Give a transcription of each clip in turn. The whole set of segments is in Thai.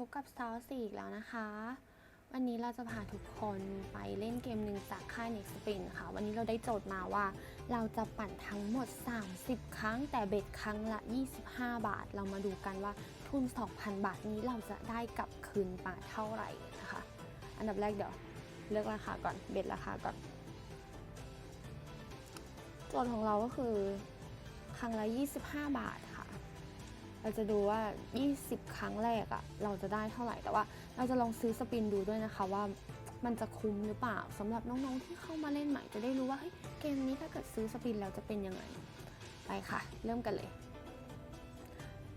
พบกับสาวสี่อีกแล้วนะคะ วันนี้เราจะพาทุกคนไปเล่นเกมหนึ่งจากค่าย Next Spin ค่ะ วันนี้เราได้โจทย์มาว่า เราจะปั่นทั้งหมด 30 ครั้ง แต่เบ็ดครั้งละ 25 บาท เรามาดูกันว่าทุน 2,000 บาทนี้เราจะได้กลับคืนมาเท่าไหร่นะคะ อันดับแรกเดี๋ยวเลือกราคาก่อนเบ็ดราคาก่อน โจทย์ของเราก็คือครั้งละ 25 บาทค่ะ เราจะดูว่า 20 ครั้งแรกอะเราจะได้เท่าไหร่แต่ว่า เราจะลองซื้อสปินดูด้วยนะคะว่ามันจะคุ้มหรือเปล่าสำหรับน้องๆที่เข้ามาเล่นใหม่จะได้รู้ว่าเฮ้ยเกมนี้ถ้าเกิดซื้อสปินแล้วจะเป็นยังไงไปค่ะ เริ่มกันเลย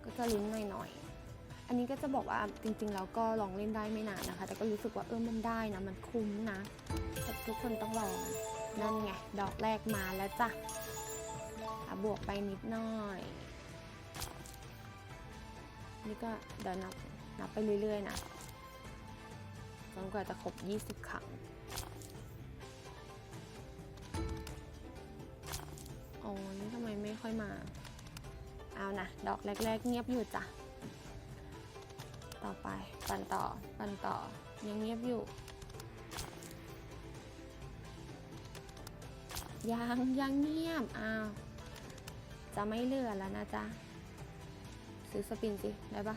ก็จะลุ้นหน่อยๆอันนี้ก็จะบอกว่าจริงๆเราก็ลองเล่นได้ไม่นานนะคะ แต่ก็รู้สึกว่าเออมันได้นะมันคุ้มนะทุกคนต้องลองนั่นไงดอกแรกมาแล้วจ้ะบวกไปนิดหน่อย นี่ก็เดี๋ยวนับนับไปเรื่อยๆนะจนกว่าจะครบ 20 ครั้ง โอ้นี่ทำไมไม่ค่อยมา เอานะ ดอกแรก ๆ เงียบอยู่จ้ะ ต่อไป ปั่นต่อ ปั่นต่อ ยังเงียบอยู่ ยังยังเงียบ อ้าว จะไม่เหลือแล้วนะจ๊ะ ซื้อสปินสิได้ปะ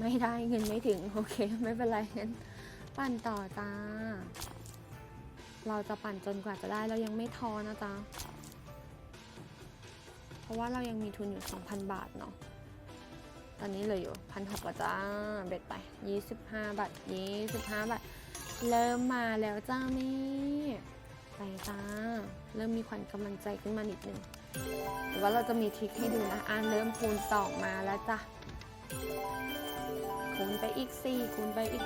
ไม่ได้เงินไม่ถึง โอเค ไม่เป็นไรงั้นปั่นต่อจ้า เราจะปั่นจนกว่าจะได้เรายังไม่ท้อนะจ๊ะเพราะว่าเรายังมีทุนอยู่ 2,000 บาทเนาะตอนนี้เหลืออยู่พันหกจ้าเบ็ดไป 25 บาท 25 บาท เริ่มมาแล้วจ้าแม่ไปจ้า เริ่มมีขวัญกำลังใจขึ้นมานิดนึง แต่ว่าเราจะมีทริคให้ดูนะอ่านเริ่มคูณ2มาแล้วจ้ะ คูณไปอีก 4 คูณไปอีก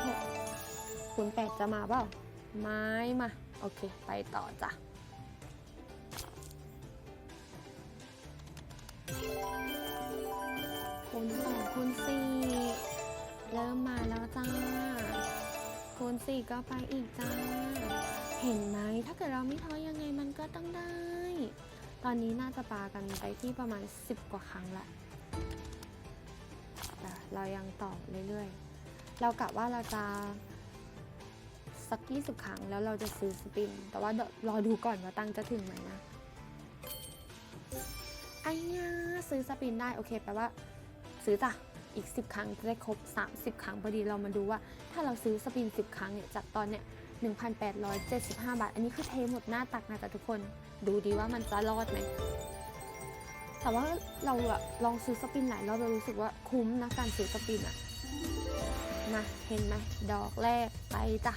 6 คูณ 8 จะมาเปล่า ไม้มา โอเค ไปต่อจ้ะคูณ2คูณ4เริ่มมาแล้วจ้า คูณ4ก็ไปอีกจ้า เห็นไหม ถ้าเกิดเราไม่ท้อยังไงมันก็ต้องได้ ตอนนี้น่าจะปากันไปที่ประมาณ 10 กว่าครั้งละแต่เรายังต่อเรื่อยๆ เรากะว่าเราจะสัก20ครั้งแล้วเราจะซื้อสปิน แต่ว่ารอดูก่อนว่าตังจะถึงไหมนะไอ้ยาซื้อสปินได้โอเคแปลว่า ซื้อจ้ะอีก 10 ครั้งจะได้ครบ 30 ครั้งพอดีเรามาดูว่า ถ้าเราซื้อสปิน 10 ครั้งเนี่ยจากตอนเนี้ย 1,875 บาท อันนี้คือเทหมดหน้าตักนะจ๊ะทุกคน ดูดีว่ามันจะรอดไหม แต่ว่าเราอะลองซื้อสปินหลายรอบเรารู้สึกว่าคุ้มนะการซื้อสปินอะนะเห็นไหมดอกแรกไปจ้ะ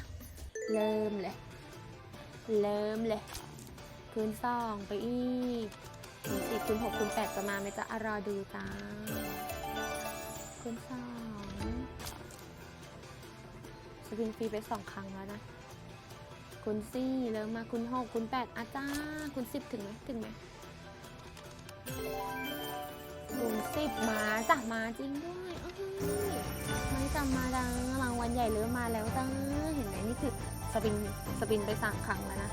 เริ่มเลย เริ่มเลยคูณสองไปอีกคูณสี่คูณหกคูณแปดจะมาไหมจ๊ะอะรอดูจ้าคูณสองสปินฟรีไปสองครั้งแล้วนะ คูณสี่เริ่มมาคูณหกคูณแปดอาจ้าคูณสิบถึงไหมถึงไหมคูณสิบมาจ้ะมาจริงด้วยเอ้ยไม่จำมาดังรางวัลใหญ่เริ่มมาแล้วจ้าเห็นไหมนี่คือสปินสปินไปสามครั้งแล้วนะ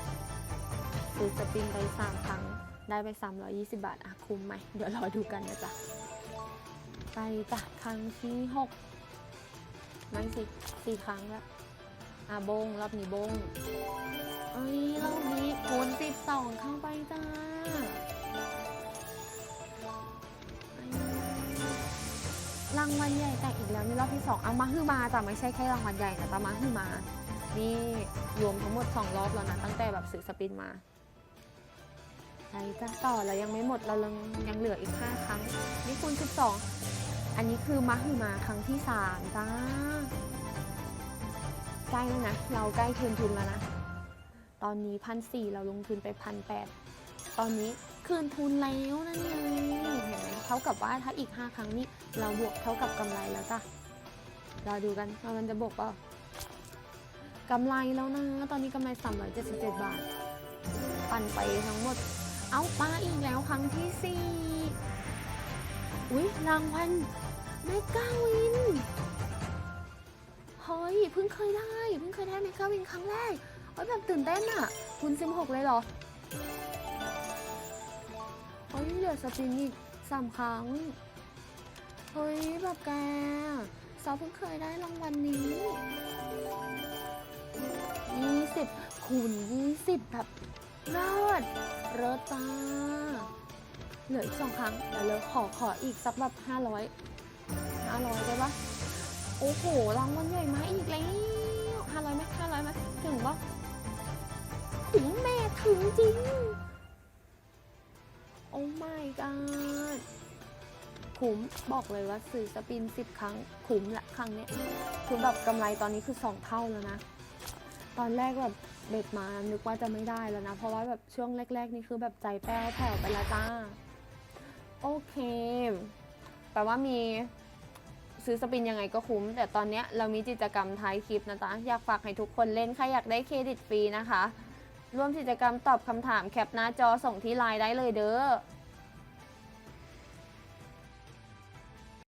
ซื้อสปินไปสามครั้งได้ไป 320 บาทอะคุ้มไหมเดี๋ยวรอดูกันนะจ๊ะไปจ้ะครั้งที่หกไม่สิสี่ครั้งแล้ว อะบงรอบนี้บงเอ้ยรอบนี้คูณสิบสองเข้าไปจ้าอันนี้รางวัลใหญ่แต่อีกแล้วนี่รอบที่สองเอามาฮือมาจ้ะไม่ใช่แค่รางวัลใหญ่นะแต่มาฮือมา นี่รวมทั้งหมดสองรอบแล้วนะตั้งแต่แบบซื้อสปินมาไปจ้ะต่อแล้วยังไม่หมดเรายังยังเหลืออีกห้าครั้ง นี่คูณสิบสองอันนี้คือมาฮือมาครั้งที่สามจ้า ใกล้แล้วนะ เราใกล้คืนทุนแล้วนะ ตอนนี้พันสี่เราลงทุนไปพันแปดตอนนี้คืนทุนแล้วนั่นไงเห็นไหมเท่ากับว่าถ้าอีก 5 ครั้งนี้เราบวกเท่ากับกำไรแล้วจ้ะเรอดูกันว่ามันจะบวกเปล่ากำไรแล้วนะ ตอนนี้กำไร377 บาท ปั่นไปทั้งหมด เอามาอีกแล้วครั้งที่สี่อุ๊ยรางวัลเมกาวิน เฮ้ยเพิ่งเคยได้เพิ่งเคยได้เมกาวินครั้งแรกเฮ้ยแบบตื่นเต้นอะคุณซิมหกเลยเหรอเฮ้ยเดี๋ยวสปินอีกสามครั้งเฮ้ยแบบแกซอเพิ่งเคยได้รางวัลนี้ยี่สิบคูณยี่สิบแบบเลิศเลิศจ้าเหลืออีกสองครั้งเดี๋ยวเลยขอขออีกสักแบบห้าร้อยห้าร้อยได้ปะ โอ้โหรางวัลใหญ่มาอีกแล้วห้าร้อยไหมห้าร้อยไหมถึงปะถึงแม่ถึงจริง โอ้ my god คุ้มบอกเลยว่าซื้อสปินสิบครั้ง คุ้มละครั้งเนี้ยคือแบบกำไรตอนนี้คือสองเท่าแล้วนะ ตอนแรกแบบเบ็ดมานึกว่าจะไม่ได้แล้วนะ เพราะว่าแบบช่วงแรก ๆ นี่คือแบบใจแป้วแผ่วไปล้วจ้า โอเค แปลว่ามี ซื้อสปินยังไงก็คุ้ม แต่ตอนนี้เรามีกิจกรรมท้ายคลิปนะจ๊ะอยากฝากให้ทุกคนเล่นใครอยากได้เครดิตฟรีนะคะ ร่วมกิจกรรมตอบคำถามแคปหน้าจอส่งที่ไลน์ได้เลยเด้อ